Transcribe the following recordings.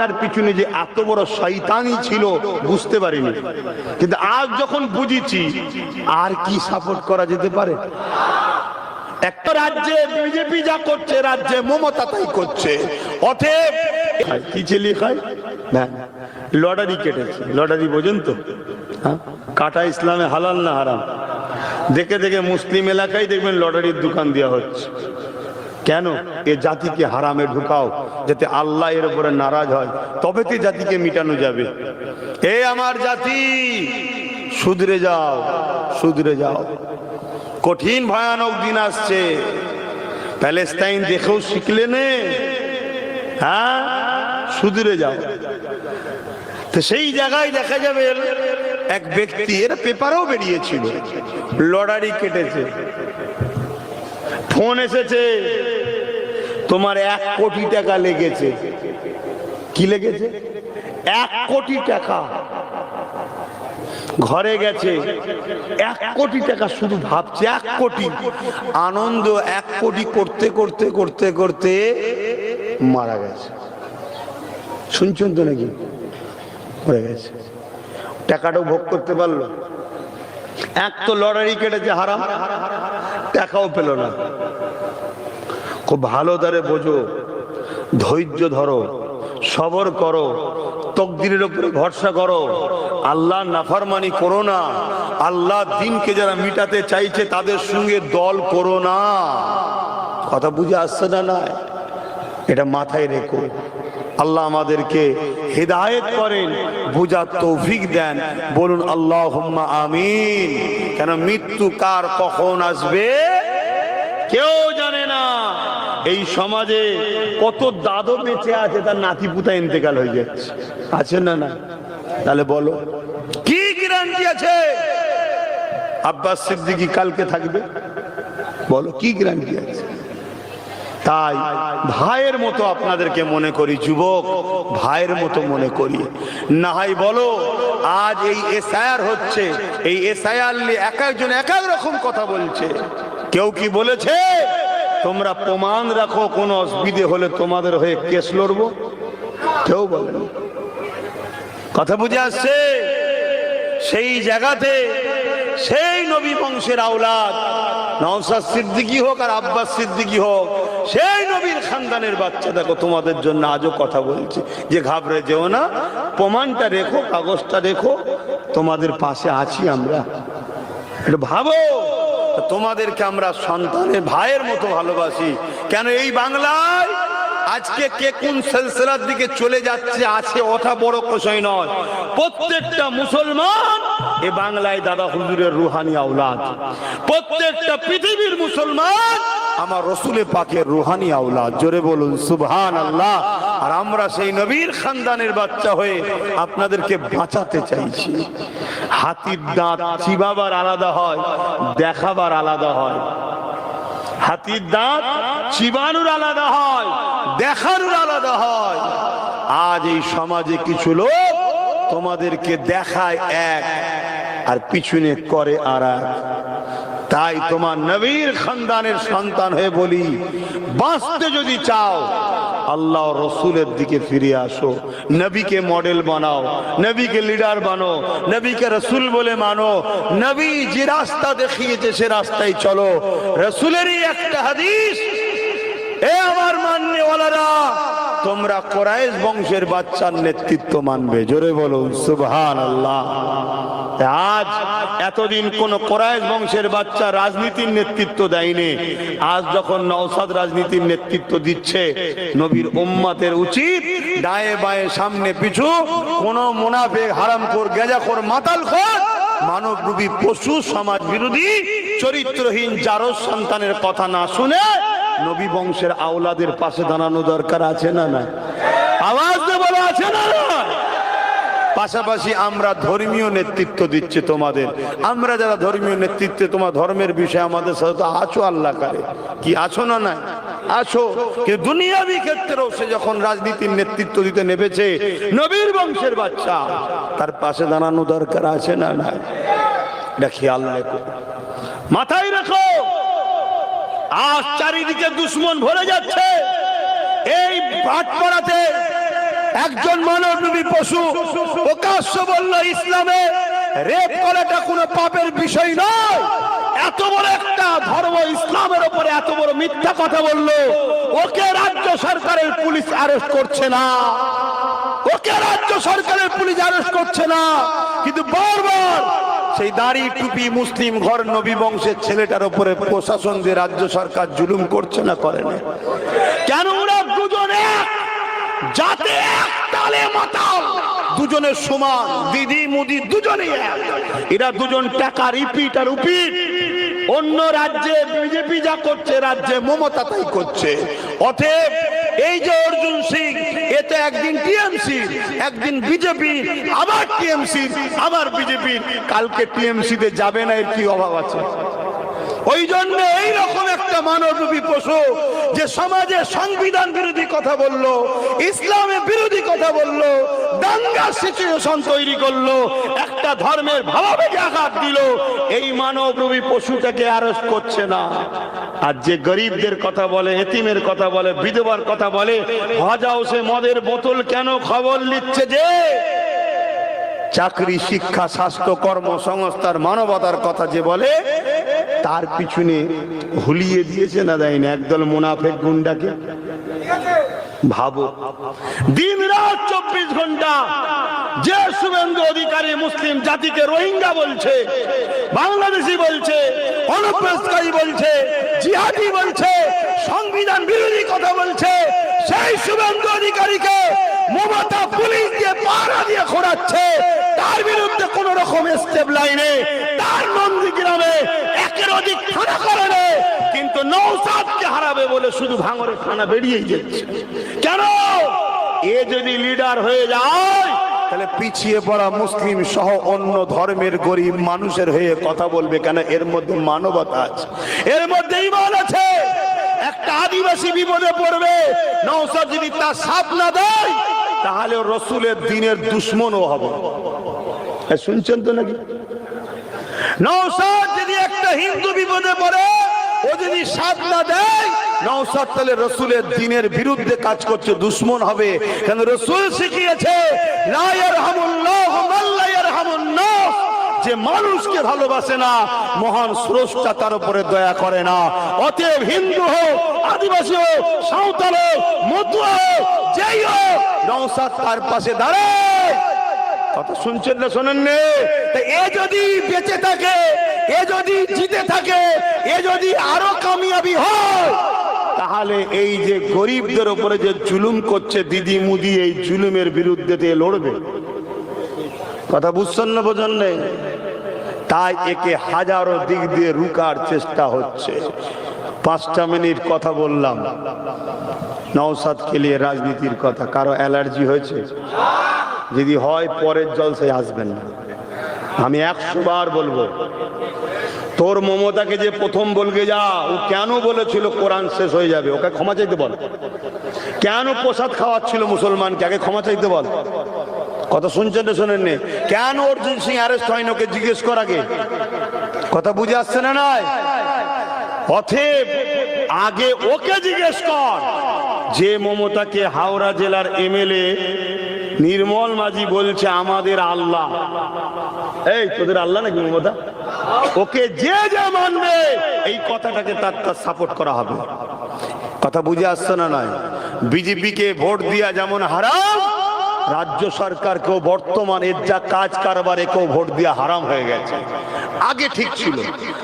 এটার পিছনে যে এত বড় শয়তানি ছিল, বুঝতে পারিনি। কিন্তু আজ যখন বুঝেছি, আর কি সাপোর্ট করা যেতে পারে? একটা রাজ্যে বিজেপি যা করছে, রাজ্যে মমতা তাই করছে। অতএব কি ছেলে খায়? না, লটারি কেটেছে। লটারি বোঝেন তো? হ্যাঁ? কাটা ইসলামে হালাল না হারাম? দেখে দেখে মুসলিম এলাকায় দেখবেন লটারির দোকান দেওয়া হচ্ছে। কেন? এ জাতিকে হারামে ঢুকাও, যাতে আল্লাহ এর উপরে নারাজ হয়। তবে তো জাতিকে মিটানো যাবে। এ আমার জাতি, সুধরে যাও সুধরে যাও। কঠিন, ভয়ানক দিন আসছে। প্যালেস্তাইন দেখেও শিখলে নে। হ্যাঁ? সুধরে যাও। তো সেই জায়গায় দেখা যাবে, এক ব্যক্তি, এর পেপারেও বেরিয়েছিল। লটারি কেটেছে। ফোন এসেছে। তোমার এক কোটি টাকা লেগেছে। কি লেগেছে? এক কোটি টাকা। ঘরে গেছে। এক কোটি টাকা শুধু ভাবছে, এক কোটি। আনন্দ এক কোটি করতে করতে করতে করতে মারা গেছে। শুনছেন তো নাকি? মরে গেছে। টাকাটাও ভোগ করতে পারল। এক তো লটারি কেটেছে হারাম, টাকাও পেল না। খুব ভালো দ্বারে বোঝো। ধৈর্য ধরো। সবর করো। তকদিরের উপরে ভরসা করো। আল্লাহ নাফারমানি করো না। আল্লাহ দিনকে যারা মিটাতে চাইছে, তাদের সঙ্গে দল করো না। কথা বুঝে আসছে না না এটা মাথায় রেখো। আল্লাহ আমাদেরকে হেদায়েত করেন, বুঝার তৌফিক দেন। বলুন আল্লাহ আমিন। কেন মৃত্যু কার, কখন আসবে? কেউ এই সমাজে কত দাদো বেঁচে আছে, তার নাতি পুতা ইন্তেকাল হয়ে যাচ্ছে। আছে না না তাহলে বলো, কি গ্যারান্টি আছে? আব্বাস সিদ্দিকি কালকে থাকবে? বলো, কি গ্যারান্টি আছে? তাই ভাইয়ের মতো আপনাদেরকে মনে করি, যুবক, ভাইয়ের মতো মনে করি। নাহাই বলো, আজ এই এসআইআর হচ্ছে, এই এসআইআর এক একজন এক এক রকম কথা বলছে। কেউ কি বলেছে? তোমরা প্রমাণ রাখো কোনো অসুবিধে হলে তোমাদের হয়ে কেস লড়বো। কেউ বলেন কথা বুঝে আসছে? সেই জায়গাতে সেই নবী বংশের আওলাদ নওসাদ সিদ্দিকি হোক আর আব্বাস সিদ্দিকি হোক, সেই নবীর খানদানের বাচ্চা দেখো, তোমাদের জন্য আজও কথা বলছে। যে ঘাবড়ে যেও না, প্রমাণটা রেখো, কাগজটা রেখো, তোমাদের পাশে আছি আমরা। একটু ভাবো। তোমাদেরকে আমরা সন্তানের ভাইয়ের মতো ভালোবাসি। কেন এই বাংলায় আজকে কে কোন সেলসেলার দিকে চলে যাচ্ছে, আছে অথা বড় কষয় নয়। প্রত্যেকটা মুসলমান এ বাংলায় দাদা হুজুরের রুহানি আওলাদ। প্রত্যেকটা পৃথিবীর মুসলমান আমার রসুলে পাকের রুহানি আওলাদ। জোরে বলুন সুবহান আল্লাহ আর আমরা সেই নবীর খানদানের বাচ্চা হয়ে আপনাদেরকে বাঁচাতে চাইছি। হাতির দাঁত চিবাবার আলাদা হয়, দেখাবার আলাদা হয়। হাতির দাঁত চিবানুর আলাদা হয়, দেখানোর আলাদা হয়। আজ এই সমাজে কিছু লোক তোমাদেরকে দেখায় এক, আর পিছনে করে আর এক তাই তোমার নবীর খানদানের সন্তান হয়ে বলি, বাঁচতে যদি চাও, আল্লাহ রসুলের দিকে ফিরে আসো, নবীকে মডেল বানাও, নবীকে লিডার বানো, নবীকে রসুল বলে মানো, নবী যে রাস্তা দেখিয়েছে সে রাস্তায় চলো। রসুলেরই একটা হাদিস, এ আমার মান্যওয়ালারা তোমরা কোরাইশ বংশের বাচ্চার নেতৃত্ব মানবে। জোরে বলুন সুবহান আল্লাহ আজ এতদিন কোন কোরাইশ বংশের বাচ্চা রাজনীতির নেতৃত্ব দেয়নি। আজ যখন নওসাদ রাজনীতির নেতৃত্ব দিচ্ছে, নবীর উম্মাতের উচিত ডায়ে বায়ে সামনে পিছু, কোন মুনাফেক হারামখোর, গেজাখোর, মাতালখোর মানব রূপী পশু সমাজ বিরোধী, চরিত্রহীন যারো সন্তানের কথা না শুনে নবী বংশের আওলাদের পাশে দাঁড়ানো দরকার আছে না না আওয়াজ বলা, আছে না না পাশাপাশি আমরা ধর্মীয় নেতৃত্ব দিচ্ছি তোমাদের। আমরা যারা ধর্মীয় নেতৃত্বে তোমার ধর্মের বিষয়ে আমাদের সাথে তো আছো আল্লাহ কারে। কি আছো না নাই? আছো। কিন্তু দুনিয়াবি ক্ষেত্রেও সে যখন রাজনীতির নেতৃত্ব দিতে নেমেছে, নবীর বংশের বাচ্চা, তার পাশে দাঁড়ানো দরকার আছে না না এটা খেয়াল রেখো। মাথায় রাখো। আজ চারিদিকে দুশ্মন ভরে যাচ্ছে। এই ভাটপাড়াতে একজন মানবরূপী পশু প্রকাশ্য বলল, ইসলামে রেপ করাটা কোনো পাপের বিষয় নয়। এত বড় একটা ধর্ম ইসলামের উপরে এত বড় মিথ্যা কথা বলল, ওকে রাজ্য সরকারের পুলিশ অ্যারেস্ট করছে না। ওকে রাজ্য সরকারের পুলিশ অ্যারেস্ট করছে না। কিন্তু বারবার সেই দাড়ি টুপি মুসলিম ঘর নবী বংশের ছেলেটার উপরে প্রশাসন যে রাজ্য সরকার জুলুম করছে না করে না। কেন ওরা দুজন যাতে এক, তালে মাতাল। দুজনের সমান, দিদি মুদি দুজনে এরা দুজন টাকা রিপিট আর উপিট। অন্য রাজ্যে বিজেপি যা করছে, রাজ্যে মমতা তাই করছে। অতএব এই যে অর্জুন সিং এতে একদিন টিএমসি, একদিন বিজেপি, আবার টিএমসি, আবার বিজেপি। কালকে টিএমসি তে যাবে না, এর কি অভাব আছে? ওই জন্য এইরকম একটা মানবরূপী পশু যে সমাজে সংবিধান বিরোধী কথা বলল ইসলামের বিরোধী কথা বলল দাঙ্গার সিচুয়েশন তৈরি করল, একটা ধর্মের ভাবাবেগে আঘাত দিল, এই মানবরূপী পশুটাকে অ্যারেস্ট করছে না। আর যে গরিবদের কথা বলে, এতিমের কথা বলে, বিধবার কথা বলে, হজাও সে মদের বোতল কেন খবর নিচ্ছে যে? চাকরি, শিক্ষা, স্বাস্থ্য, কর্ম, সংস্থার মানবতার কথা যে বলে, তার পিছনে হুলিয়ে দিয়েছে না দেয়নি? একদল মুনাফেক গুন্ডাকে। ভাবো। দিন রাত চব্বিশ ঘণ্টা যে শুভেন্দু অধিকারী মুসলিম জাতিকে রোহিঙ্গা বলছে, বাংলাদেশি বলছে অনুপ্রবেশকারী বলছে, জিহাদি বলছে, সংবিধান বিরোধী কথা বলছে, সেই শুভেন্দু অধিকারীকে মমতা পুলিশ দিয়ে পাহারা দিয়ে খোঁড়াচ্ছে তার বিরুদ্ধে রকম স্টেপ লাইনে, তার নন্দীগ্রামে একের অধিক থানা করে। কিন্তু নৌসাদকে হারাবে বলে শুধু ভাঙরে থানা বেরিয়েই যাচ্ছে। কেন? এ যদি লিডার হয়ে যায়, তাহলে পিছিয়ে পড়া মুসলিম সহ অন্য ধর্মের গরিব মানুষের হয়ে কথা বলবে কেন? এর মধ্যে মানবতা আছে। এর মধ্যে ইমান আছে। একটা আদিবাসী বিপদে পড়বে। নৌসাদ যদি তার সাপ না দেয়, তাহলে রসুলের দিনের দুশ্মনও হবে। শুনছেন তো নাকি? নৌসাদ যদি একটা হিন্দু বিপদে পড়ে, ও যদি সাপ না দেয় দিনের বিরুদ্ধে কাজ করছে। যে মানুষকে ভালোবাসে না, মহান স্রষ্টা তার উপরে দয়া করে না। অতএব হিন্দু হোক আদিবাসী হোক সাঁওতাল হোক মতুয়া হোক যেই হোক নৌসাদ তার পাশে দাঁড়ায়। কথা শুনছেন না শোনেন নে এ যদি বেঁচে থাকে, এ যদি জিতে থাকে, এ যদি আরও কামিয়াবি হয়, তাহলে এই যে গরিবদের উপরে যে জুলুম করছে দিদি মুদি, এই জুলুমের বিরুদ্ধে দিয়ে লড়বে। কথা বুঝছেন না বোঝেন নেই? তাই একে হাজারো দিক দিয়ে রুকার চেষ্টা হচ্ছে। পাঁচটা মিনিট কথা বললাম। নওসাদ খেলিয়ে রাজনীতির কথা, কারও অ্যালার্জি হয়েছে? যদি হয় পরের জলসে আসবেন না। আমি একশো বার বলব, তোর মমতাকে যে প্রথম বলকে যা, ও কেন বলেছিল কোরআন শেষ হয়ে যাবে? ওকে ক্ষমা চাইতে বল। কেন প্রসাদ খাওয়াচ্ছিল মুসলমানকে? আগে ক্ষমা চাইতে বল। কথা শুনছেন না শোনেন নে? কেন অর্জুন সিং অ্যারেস্ট হয়নি ওকে জিজ্ঞেস কর আগে? কথা বুঝে আসছে না নাই? অথেব আগে ওকে জিজ্ঞেস কর। যে মমতাকে হাওড়া জেলার এমএলএ নির্মল মাঝি বলছে, আমাদের আল্লাহ। এই, তোদের আল্লাহ নাকি মমতা? ওকে যে যে মানবে, এই কথাটাকে তার তার সাপোর্ট করা হবে। কথা বুঝে আসছে না নয়? বিজেপিকে ভোট দিয়া যেমন হারাম রাজ্য সরকারকেও বর্তমান এর যা কাজ কারবারে কেউ ভোট দিয়ে হারাম হয়ে গেছে। আগে ঠিক ছিল।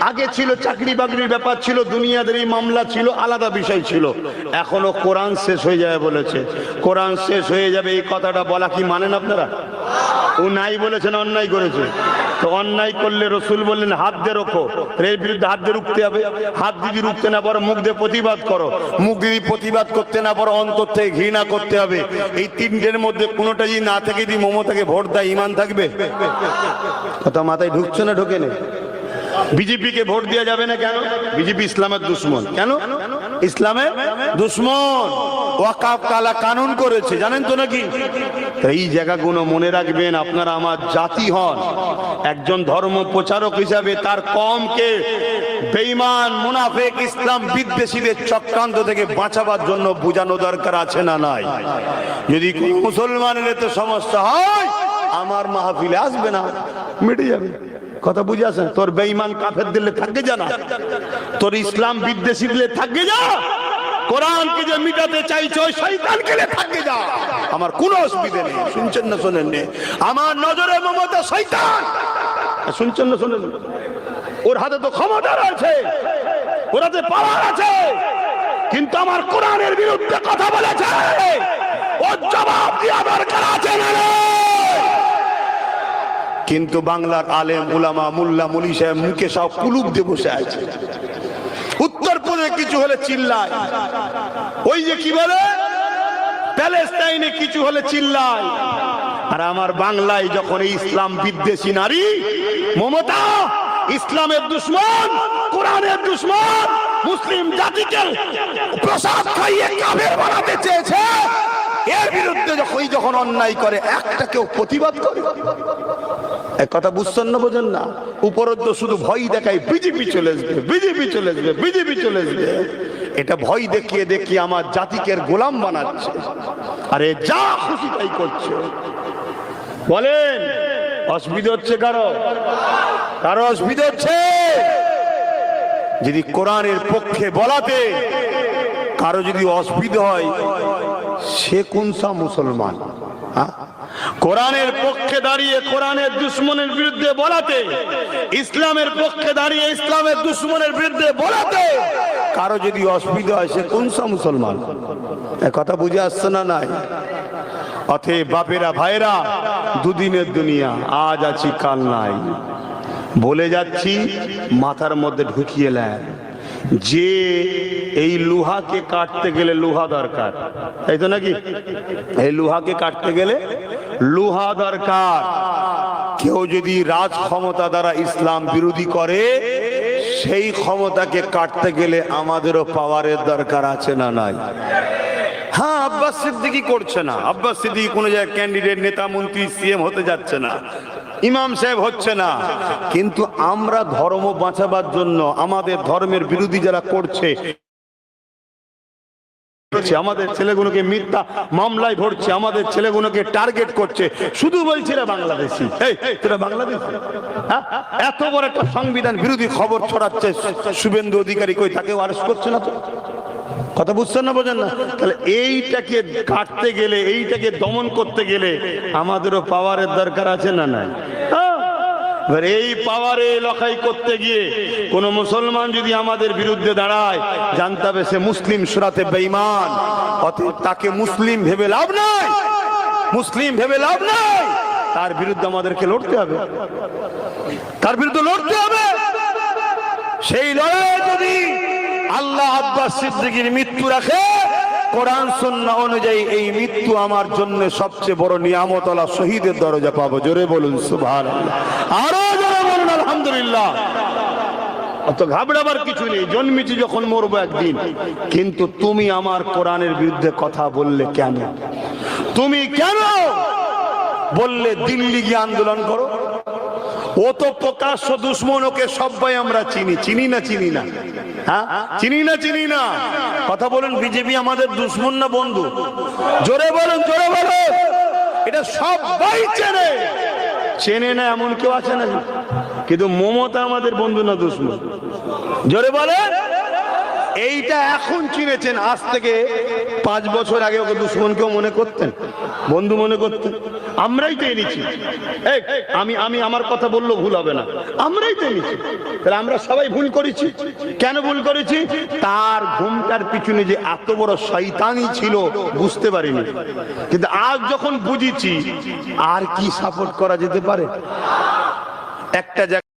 আগে ছিল চাকরি বাকরির ব্যাপার ছিল, দুনিয়াদের এই মামলা ছিল, আলাদা বিষয় ছিল। এখনও কোরআন শেষ হয়ে যাবে বলেছে। কোরআন শেষ হয়ে যাবে, এই কথাটা বলা কি মানেন আপনারা? ও নাই বলেছেন, অন্যায় করেছে। তো অন্যায় করলে রসুল বললেন, হাত দিয়ে রোখো। এর বিরুদ্ধে হাত দিয়ে রুখতে হবে। হাত যদি রুখতে না পারো, মুখ দিয়ে প্রতিবাদ করো। মুখ যদি প্রতিবাদ করতে না পারো, অন্তর থেকে ঘৃণা করতে হবে। এই তিনটের মধ্যে কোনোটা যদি না থেকে যদি মমতাকে ভোট দেয়, ইমান থাকবে? কথা মাথায় ঢুকছে না ঢোকে নেই বিজেপিকে ভোট দেওয়া যাবে না কেন? বিজেপি ইসলামের দুশ্মন। কেন? ইসলামের দুশ্মন। ওয়াকাফ কালা কানুন করেছে, জানেন তো নাকি? তো এই জায়গাগুলো মনে রাখবেন, আপনারা আমার জাতি হন। একজন ধর্ম প্রচারক হিসাবে তার কমকে বেঈমান, মুনাফেক, ইসলাম বিদ্বেষীদের চক্রান্ত থেকে বাঁচাবার জন্য বোঝানো দরকার আছে না নাই? যদি মুসলমানের এতে সমস্যা হয়, আমার মাহফিলে আসবে না, মিটে যাবে। কথা বুঝে আসেন? তোর বেঈমান কাফের দিলে থাকে জানা তোর ইসলাম বিদ্বেষী দিলে থাকে যা। কোরআনকে যে মিটাতে চাইছো, শয়তানকে থাকে যা। আমার কোনো অসুবিধা নেই। শুনছেন না, শোনেন নে। আমার নজরে মমতা শয়তান। শুনছেন না, শোনেন ওর হাতে তো ক্ষমতা রয়েছে। ওর হাতে পাওয়ার আছে। কিন্তু আমার কোরআনের বিরুদ্ধে কথা বলেছে। ওর জবাব দেওয়া দরকার আছে না নেই? কিন্তু বাংলার আলেম, উলামা, মুল্লা, মুলি সাহেব মুখে সব কুলুপ দিয়ে বসে আছে। উত্তরপ্রদেশে কিছু হলে চিল্লায়। ওই যে কি বলে? প্যালেস্টাইনে কিছু হলে চিল্লায়। আর আমার বাংলায় যখন ইসলাম বিদ্বেষী নারী, মমতা, ইসলামের দুশ্মন, কোরআনের দুশ্মন, মুসলিম জাতিকে প্রসাদ খাইয়ে কাবের বানাতে চেয়েছে, এর বিরুদ্ধে যখন যখন অন্যায় করে, একটা কেউ প্রতিবাদ করে। কথা বুঝছেন না বোঝেন না? উপরন্ত শুধু ভয় দেখায় বিজেপি চলে আসবে, বিজেপি চলে আসবে, বিজেপি চলে আসবে। এটা ভয় দেখিয়ে দেখিয়ে আমার জাতিকে গোলাম বানাচ্ছে। আরে যা খুশি তাই করছে। বলেন, অসুবিধা হচ্ছে কারও? কারও অসুবিধা হচ্ছে? যদি কোরআনের পক্ষে বলাতে কারও যদি অসুবিধা হয়, সে কোনসা মুসলমান? হ্যাঁ? কোরআনের পক্ষে দাঁড়িয়ে কোরআনের দুশ্মনের বিরুদ্ধে বলাতে, ইসলামের পক্ষে দাঁড়িয়ে ইসলামের দুশ্মনের বিরুদ্ধে বলাতে, কারও যদি অসুবিধা হয় সে কোনসা মুসলমান? কথা বুঝে আসছে না নাই? অতএব বাপেরা ভাইরা দুদিনের দুনিয়া, আজ আছি, কাল নাই। বলে যাচ্ছি, মাথার মধ্যে ঢুকিয়ে নেন যে এই লোহাকে কাটতে গেলে লোহা দরকার। তাই তো নাকি? এই লোহাকে কাটতে গেলে লোহা দরকার। কেউ যদি রাজ ক্ষমতা দ্বারা ইসলাম বিরোধী করে, সেই ক্ষমতাকে কাটতে গেলে আমাদেরও পাওয়ারের দরকার আছে না নাই? হ্যাঁ আব্বাস সিদ্দিকি করছে না। আব্বাস সিদ্দিকি কোনো জায়গায় ক্যান্ডিডেট নেতা, মন্ত্রী সিএম হতে যাচ্ছে না। ইমাম সাহেব হচ্ছে না। কিন্তু আমরা ধর্ম বাঁচাবার জন্য আমাদের ধর্মের বিরোধী যারা করছে আমাদের ছেলেগুলোকে মিথ্যা মামলায় ধরছে, আমাদের ছেলেগুলোকে টার্গেট করছে, শুধু বলছে রে বাংলাদেশি। বাংলাদেশি? হ্যাঁ? এত বড় একটা সংবিধান বিরোধী খবর ছড়াচ্ছে, শুভেন্দু অধিকারী কই তাকে আরেস্ট করছে না তো? কথা বুঝছেন না, বোঝেন না? তাহলে এইটাকে কাটতে গেলে, এইটাকে দমন করতে গেলে আমাদেরও পাওয়ারের দরকার আছে না নাই। এবার এই পাওয়ারে লখাই করতে গিয়ে কোন মুসলমান যদি আমাদের বিরুদ্ধে দাঁড়ায়, জানতে হবে সে মুসলিম সুরাতে বেঈমান। অতএব তাকে মুসলিম ভেবে লাভ নাই। মুসলিম ভেবে লাভ নাই। তার বিরুদ্ধে আমাদেরকে লড়তে হবে। তার বিরুদ্ধে লড়তে হবে। সেই লড়াই যদি আল্লাহ আব্বাস সিদ্দিকীর মৃত্যু রাখে কোরআন সন্না অনুযায়ী এই মৃত্যু আমার জন্য সবচেয়ে বড় নিয়ামত আল্লাহ শহীদের দরজা পাবো। জোরে বলুন সুভান আরও জোরে বলুন, আলহামদুলিল্লাহ। অত ঘাবড়াবার কিছু নেই যখন মরবো একদিন। কিন্তু তুমি আমার বিরুদ্ধে কথা বললে কেন? তুমি কেন বললে দিল্লি গিয়ে আন্দোলন করো? ও তো প্রকাশ্য দুশ্মন, ওকে সবাই আমরা চিনি। চিনি না চিনি না। হ্যাঁ? চিনি না চিনি না? কথা বলুন, বিজেপি আমাদের দুশ্মন না বন্ধু? জোরে বলুন জোরে বলুন। এটা সবাই চেনে। চেনে না এমন কেউ আছে না? কিন্তু মমতা আমাদের বন্ধু না দুশ্মন? জোরে বলে এইটা এখন চিনেছেন, আজ থেকে পাঁচ বছর আগে ওকে দুশ্মন কেউ মনে করতেন? বন্ধু মনে করতেন? আমরাই তো এনেছি। আমি আমি আমার কথা বলল ভুল হবে না। আমরাই তো এনেছি। তাহলে আমরা সবাই ভুল করেছি। কেন ভুল করেছি? তার ঘুমটার পিছনে যে এত বড় শয়তানি ছিল বুঝতে পারিনি। কিন্তু আজ যখন বুঝেছি আর কি সাপোর্ট করা যেতে পারে? একটা জায়গা